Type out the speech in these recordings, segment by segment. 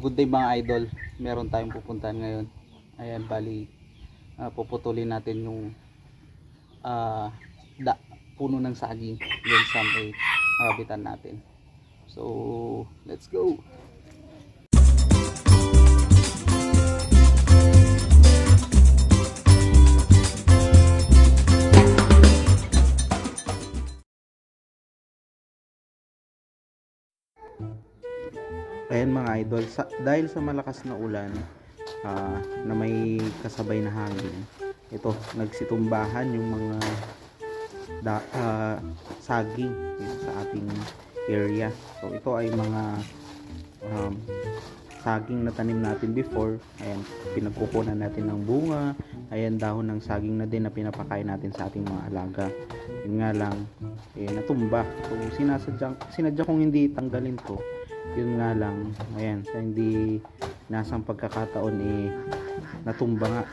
good day mga idol. Meron tayong pupuntahan ngayon. Ayan, bali ah, puputulin natin yung ah, da, puno ng saging yun sa may rabitan natin. So, let's go. Ayan mga idol, sa, dahil sa malakas na ulan ah, na may kasabay na hangin, ito, nagsitumbahan yung mga da, ah, saging sa ating area. So ito ay mga um, saging na tanim natin before. Ayan, pinagkukunan natin ng bunga. Ayan, dahon ng saging na din na pinapakain natin sa ating mga alaga. Yun nga lang, eh, natumba. So sinasadya, sinadya kong hindi tanggalin to yun nga lang. Ayan sa hindi nasang pagkakataon eh natumba nga.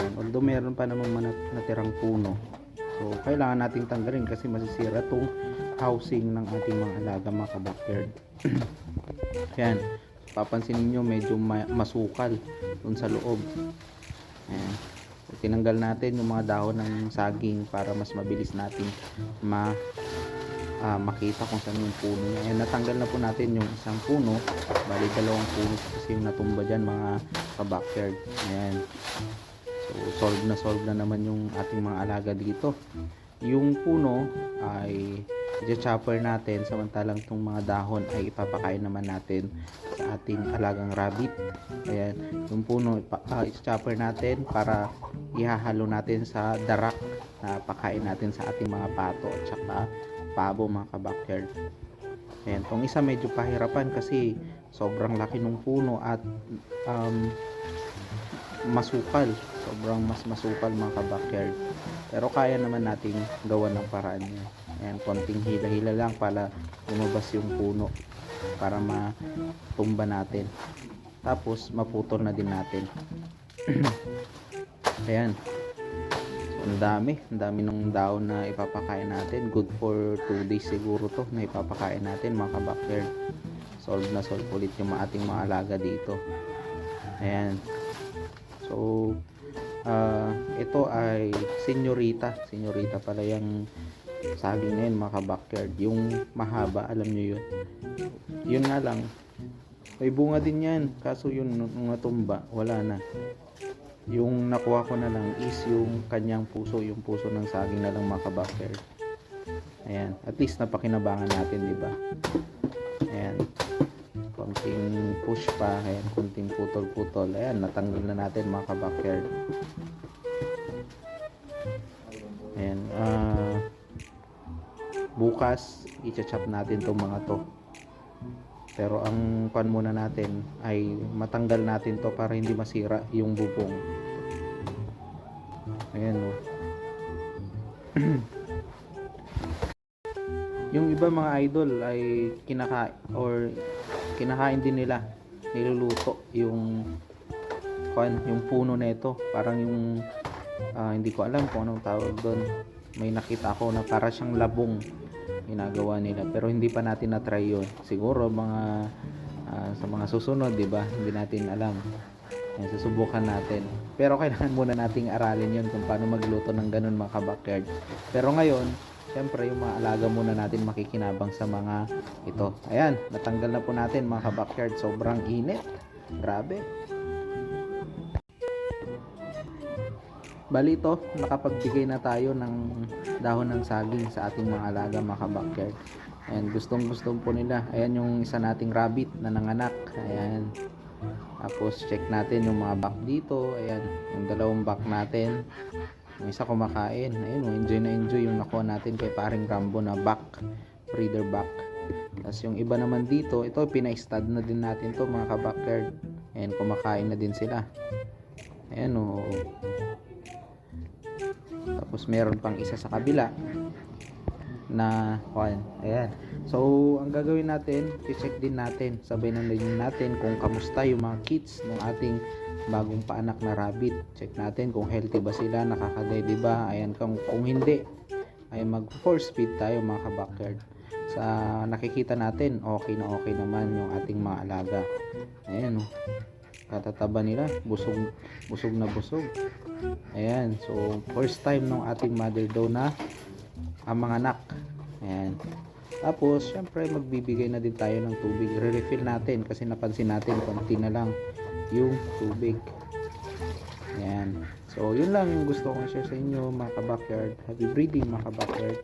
Ayan, although meron pa namang natirang puno. So kailangan nating tanggalin kasi masisira tong housing ng ating mga alaga mga kabackyard. Ayan papansinin nyo medyo ma- masukal dun sa loob. Ayan so, tinanggal natin yung mga dahon ng saging para mas mabilis natin ma ah, makita kung saan yung puno niya. Natanggal na po natin yung isang puno. Bali, dalawang puno kasi yung natumba dyan mga ka-backyard. Ayan. So, solve na solve na naman yung ating mga alaga dito. Yung puno ay i-chopper natin samantalang itong mga dahon ay ipapakain naman natin sa ating alagang rabbit. Ayan, yung puno ah, i-chopper natin para ihahalo natin sa darak na pakain natin sa ating mga pato at saka pabo mga ka-backyard. Ayan, tong isa medyo pahirapan kasi sobrang laki ng puno at um, masukal. Sobrang mas masukal mga ka-backyard. Pero kaya naman nating gawan ng paraan niya. Ayan, konting hila-hila lang para lumabas yung puno para matumba natin. Tapos maputol na din natin. Ayan. Ang dami. Ang dami ng daon na ipapakain natin. Good for 2 days siguro to na ipapakain natin mga kabackyard. Solve na solve ulit yung ating mga alaga dito. Ayan. So, ah, ito ay senyorita. Senyorita pala yung saging na yun mga kabackyard. Yung mahaba, alam nyo yun. Yun nga lang. May bunga din yan. Kaso yun, nung natumba, wala na yung nakuha ko na lang is yung kanyang puso, yung puso ng saging na lang mga kabackyard. Ayan, at least napakinabangan natin, di ba? Ayan. Konting push pa, ayan, konting putol-putol. Ayan, natanggal na natin mga kabackyard. Ayan, ah bukas, i-chop natin tong mga to. Pero ang pan muna natin ay matanggal natin to para hindi masira yung bubong. Ayan oh. yung iba mga idol ay kinaka or kinakain din nila niluluto yung kuan yung puno nito parang yung ah, hindi ko alam kung anong tawag doon may nakita ako na para siyang labong ginagawa nila. Pero hindi pa natin na-try yun. Siguro mga ah, sa mga susunod di ba? Hindi natin alam. Ayan, susubukan natin. Pero kailangan muna nating aralin yun kung paano magluto ng ganun mga kabackyard. Pero ngayon syempre yung mga alaga muna natin makikinabang sa mga ito. Ayan natanggal na po natin mga kabackyard. Sobrang init. Grabe Bali ito, nakapagbigay na tayo ng dahon ng saging sa ating mga alaga mga backyard. Ayan, gustong gustong po nila. Ayan yung isa nating rabbit na nanganak. Ayan. Tapos check natin yung mga back dito. Ayan, yung dalawang back natin. Yung isa kumakain. Ayan, oh, enjoy na enjoy yung nakuha natin kay paring Rambo na back. Breeder back. Tapos yung iba naman dito, ito pina-stud na din natin to mga ka-backyard. Ayan, kumakain na din sila. Ayan oh. Tapos meron pang isa sa kabila na kuan. Ayan. So, ang gagawin natin, i-check din natin, sabay na din natin kung kamusta yung mga kids ng ating bagong paanak na rabbit. Check natin kung healthy ba sila, nakakaday, di ba? Ayan, kung, kung hindi, ay mag force feed tayo mga ka-backyard. sa nakikita natin okay na okay naman yung ating mga alaga ayan oh katataba nila. Busog busog na busog. Ayan. So first time ng ating mother daw na ang mga anak. Ayan. Tapos syempre magbibigay na din tayo ng tubig. Re-refill natin kasi napansin natin konti na lang yung tubig. Ayan. So yun lang yung gusto kong share sa inyo mga ka-backyard. Happy breeding mga ka-backyard.